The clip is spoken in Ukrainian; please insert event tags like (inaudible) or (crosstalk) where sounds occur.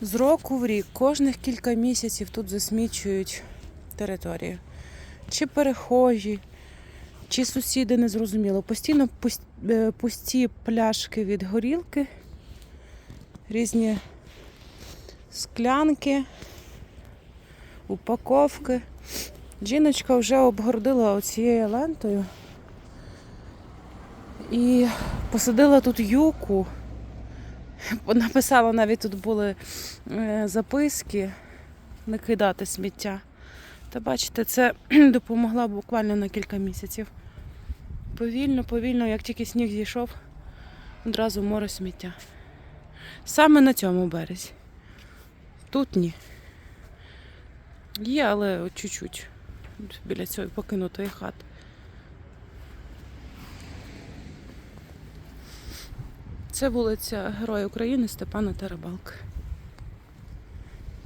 З року в рік, кожних кілька місяців тут засмічують територію. Чи перехожі, чи сусіди незрозуміло. Постійно е, пусті пляшки від горілки, різні склянки, упаковки. Жіночка вже обгородила оцією лентою і посадила тут юку. Написала навіть тут були е, записки не кидати сміття. Та бачите, це (clears throat) допомогла буквально на кілька місяців. Повільно, повільно, як тільки сніг зійшов, одразу море сміття. Саме на цьому березі. Тут ні. Є, але чуть-чуть біля цієї покинутої хати. Це вулиця Героя України Степана Тарабалки.